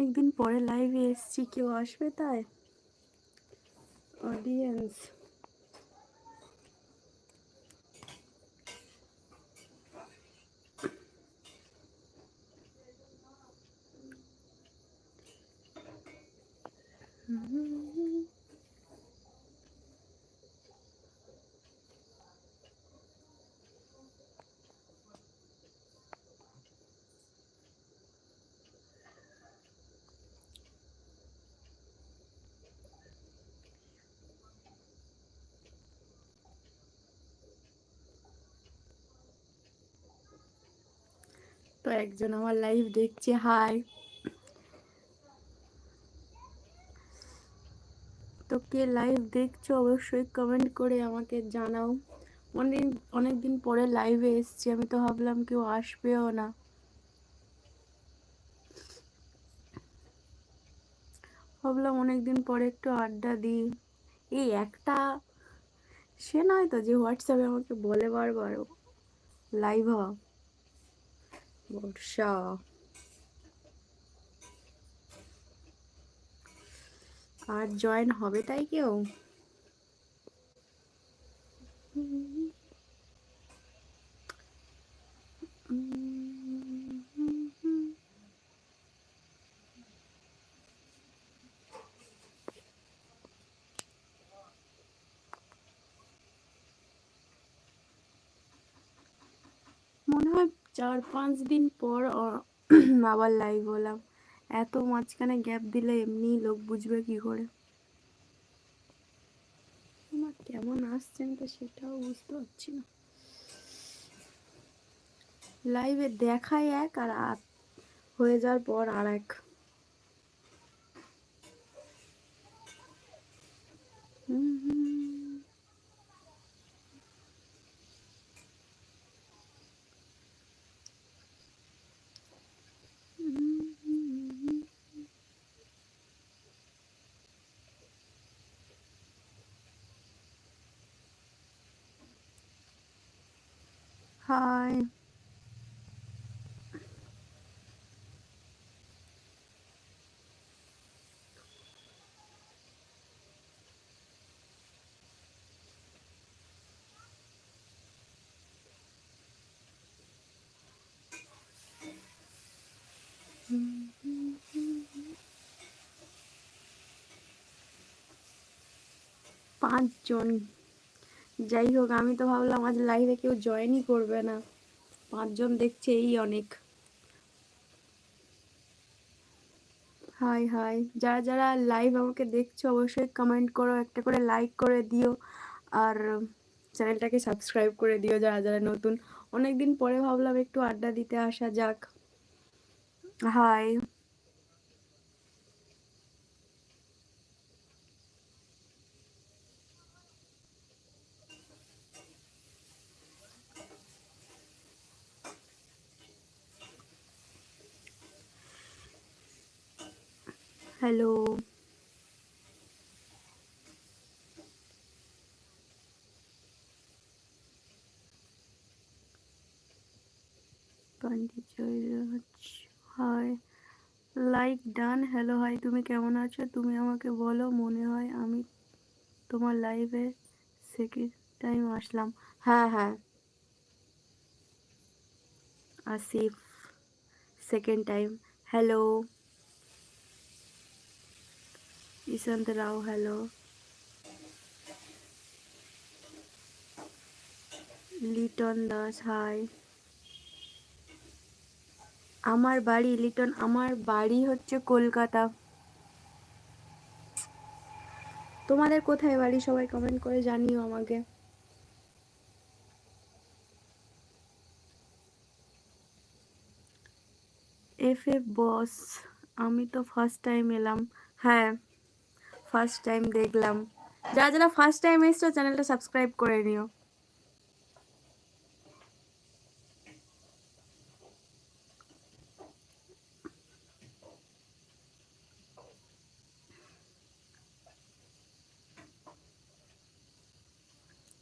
অনেকদিন পরে লাইভে এসছি কেউ আসবে তাই? অডিয়েন্স তো একজন আমার লাইভ দেখছে হাই তো কে লাইভ দেখছ অবশ্যই কমেন্ট করে আমাকে জানাও। অনেক, অনেকদিন পরে লাইভে এসছি, আমি তো ভাবলাম কেউ আসবেও না। ভাবলাম অনেকদিন পরে একটু আড্ডা দিই। এই একটা, সে নয় তো যে হোয়াটসঅ্যাপে আমাকে বলে বারবার লাইভ হ বর্ষা আর জয়েন হবে তাই কেউ? মনে হয় চার পাঁচ দিন পর আবার লাইভ হলাম। এত মাঝখানে গ্যাপ দিলে এমনি লোক বুঝবে কি করে। আমার কেমন আসছেন তো সেটাও বুঝতে পারছি না। লাইভে দেখাই এক আর হয়ে যাওয়ার পর আর এক। হাই পাঁচজন যাই হোক আমি তো ভাবলাম আজ লাইভে কেউ জয়েনই করবে না। পাঁচজন দেখছে এই অনেক। Hi hi. যারা যারা লাইভ আমাকে দেখছ, অবশ্যই কমেন্ট করো, একটা করে লাইক করে দিও। আর চ্যানেলটাকে সাবস্ক্রাইব করে দিও যারা যারা নতুন। অনেক দিন পরে ভাবলাম একটু আড্ডা দিতে আসা যাক। Hi. Hello. Hi like done hello hi তুমি কেমন আছো? তুমি আমাকে বলো, মনে হয় আমি তোমার লাইভে সেকেন্ড টাইম আসলাম। হ্যাঁ হ্যাঁ। Asif second time hello Ishant Rao hello Liton Das hi আমার বাড়ি লিটন আমার বাড়ি হচ্ছে কলকাতা। তোমাদের কোথায় বাড়ি? সবাই কমেন্ট করে জানিও আমাকে। এফ এফ বস আমি তো ফার্স্ট টাইম এলাম। হ্যাঁ। ফার্স্ট টাইম দেখলাম। যারা যারা ফার্স্ট টাইম এসছো চ্যানেলটা সাবস্ক্রাইব করে নিও।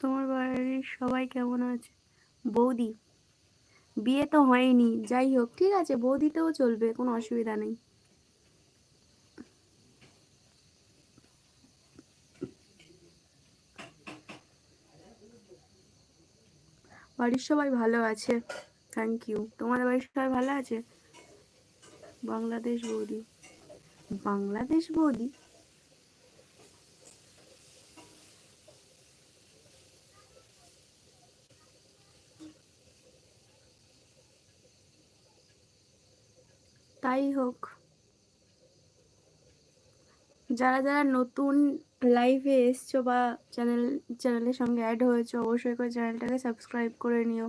তোমার বাড়ির সবাই কেমন আছে? বৌদি? বিয়ে তো হয়নি, যাই হোক, ঠিক আছে, বৌদিতেও চলবে, কোনো অসুবিধা নেই। বাড়ির সবাই ভালো আছে। থ্যাংক ইউ তোমাদের বাড়ির সবাই ভালো আছে? বাংলাদেশ বৌদি। বাংলাদেশ বৌদি? তাই হোক। যারা যারা নতুন লাইভে এসছো বা চ্যানেল চ্যানেলের সঙ্গে অ্যাড হয়েছো, অবশ্যই করে চ্যানেলটাকে সাবস্ক্রাইব করে নিও।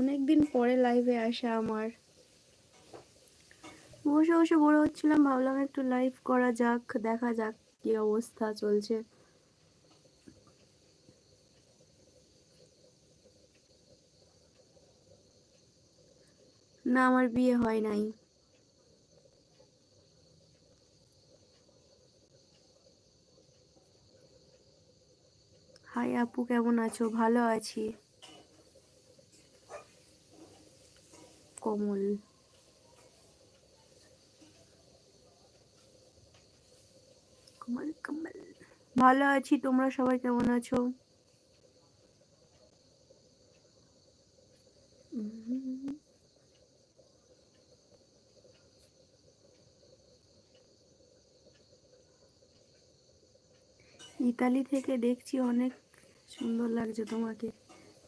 অনেক দিন পরে লাইভে আসা আমার। বসে বসে বড় হচ্ছিলাম, ভাবলাম একটু লাইভ করা যাক, দেখা যাক কি অবস্থা চলছে। না, আমার বিয়ে হয় নাই। হাই আপু, কেমন আছো? ভালো আছি। কমল। কমল কমল। ভালো আছি, তোমরা সবাই কেমন আছো? ইতালি থেকে দেখছি অনেক সুন্দর লাগছে তোমাকে।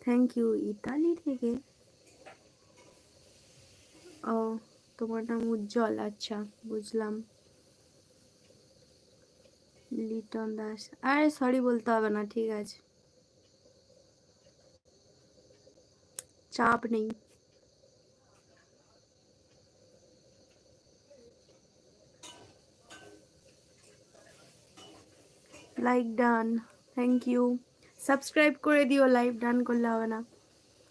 থ্যাংক ইউ ইতালি থেকে। ও, তোমার নাম উজ্জ্বল আচ্ছা বুঝলাম। লিটন দাস, আরে সরি বলতে হবে না, ঠিক আছে। চাপ নেই। Like done thank you subscribe করে দিও লাইভ ডান করলে হবে না।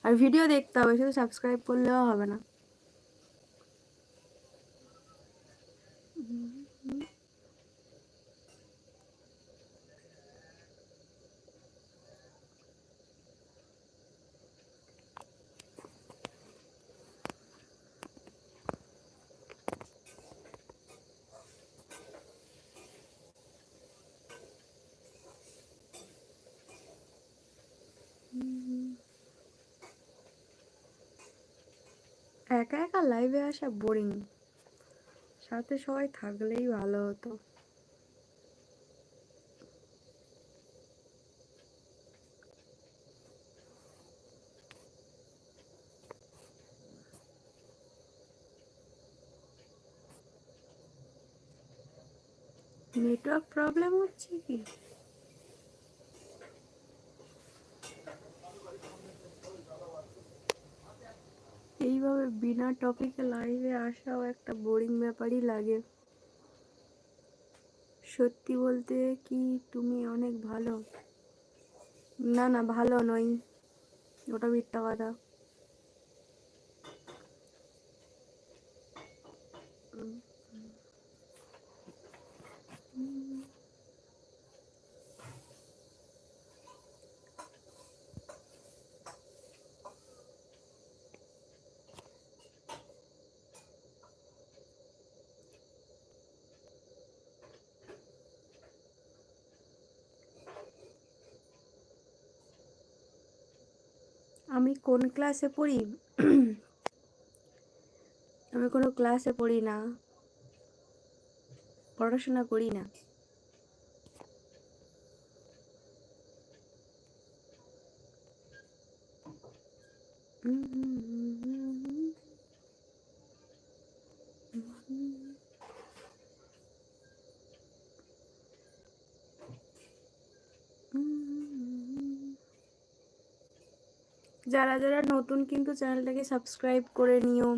আর ভিডিও দেখতে হবে, শুধু সাবস্ক্রাইব করলেও হবে না। একা একা লাইভে আসা বোরিং সাথে সবাই থাকলেই ভালো হতো। নেটওয়ার্ক প্রবলেম হচ্ছে কি এইভাবে বিনা টপিকে লাইভে আসাও একটা বোরিং ব্যাপারই লাগে। সত্যি বলতে কি তুমি অনেক ভালো। না না, ভালো নয় ওটা মিথ্যা কথা। আমি কোন ক্লাসে পড়ি আমি কোনো ক্লাসে পড়ি না পড়াশোনা করি না যারা যারা নতুন কিন্তু চ্যানেলটাকে সাবস্ক্রাইব করে নিও।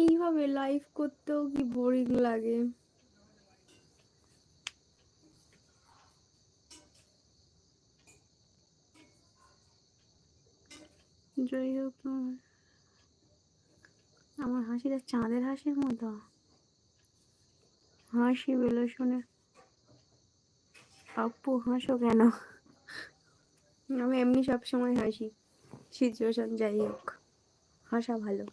এইভাবে লাইভ করতেও কি বোরিং লাগে? যাই হোক আমার হাসিটা চাঁদের হাসির মতো। হাসি বেলো শুনে আপু হাসো কেন? আমি এমনি সবসময় হাসি। সিচুয়েশন যাই হোক, হাসা ভালো।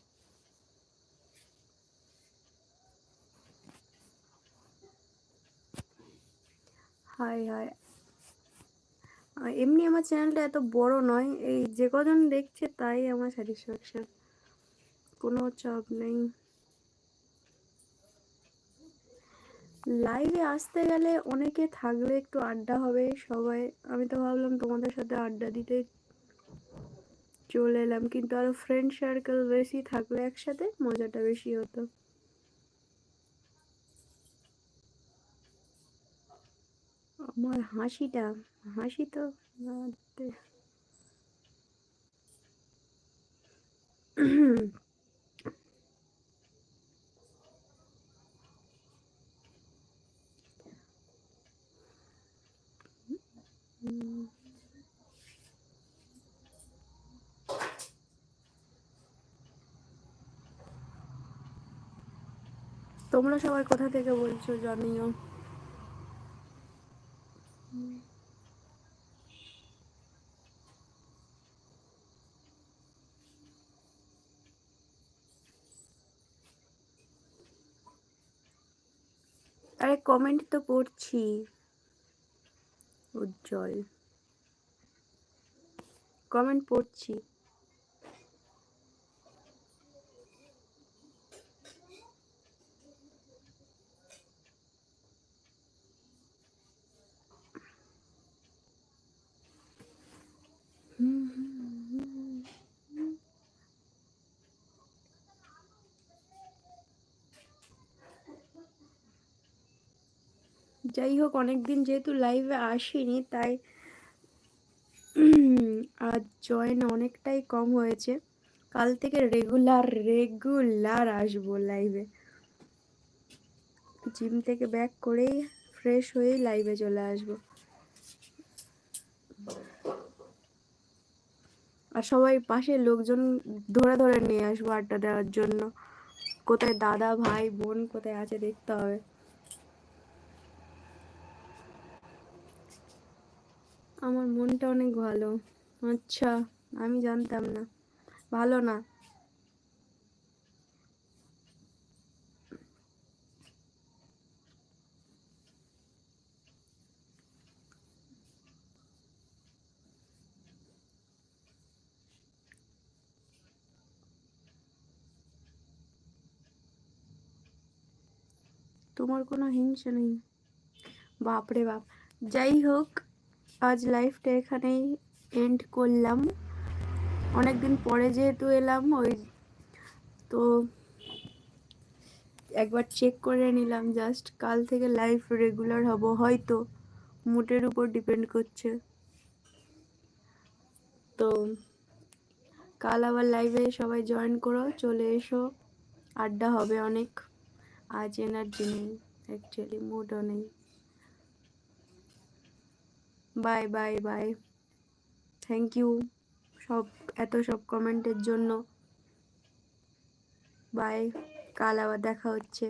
হাই আর এমনি আমার চ্যানেলটা এত বড় নয়, এই যে কজন দেখছে তাই আমার স্যাটিসফ্যাকশন কোনো চাপ নেই। লাইভে আসতে গেলে অনেকে থাকলে একটু আড্ডা হবে সবাই। আমি তো ভাবলাম তোমাদের সাথে আড্ডা দিতে চলে এলাম, কিন্তু আরও ফ্রেন্ড সার্কেল বেশি থাকলে একসাথে মজাটা বেশি হতো। আমার হাসিটা হাসি তো তোমরা সবাই কোথা থেকে বলছো জানিও আরে কমেন্ট তো পড়ছি। উজ্জ্বল। কমেন্ট পড়ছি। যাই হোক অনেকদিন যেহেতু লাইভে আসিনি, তাই আজ জয়েন অনেকটাই কম হয়েছে। কাল থেকে রেগুলার রেগুলার আসব লাইভে জিম থেকে ব্যাক করেই ফ্রেশ হয়েই লাইভে চলে আসব। আর সবাই পাশে লোকজন ধরে ধরে নিয়ে আসব আড্ডা দেওয়ার জন্য। কোথায় দাদা, ভাই, বোন কোথায় আছে দেখতে হবে। আমার মনটা অনেক ভালো। আচ্ছা আমি জানতাম না। ভালো না। তোমার কোনো হিংসা নেই? বাপরে বাপ। যাই হোক আজ লাইফটা এখানেই এন্ড করলাম। অনেকদিন পরে যেহেতু এলাম, ওই তো একবার চেক করে নিলাম জাস্ট কাল থেকে লাইফ রেগুলার হব, হয়তো মুডের উপর ডিপেন্ড করছে। তো কাল আবার লাইভে সবাই জয়েন করো, চলে এসো। আড্ডা হবে অনেক। আজ এনার্জি নেই অ্যাকচুয়ালি মুডও নেই। Bye bye bye thank you সব, এত সব কমেন্টের জন্য। বাই কাল আবার দেখা হচ্ছে।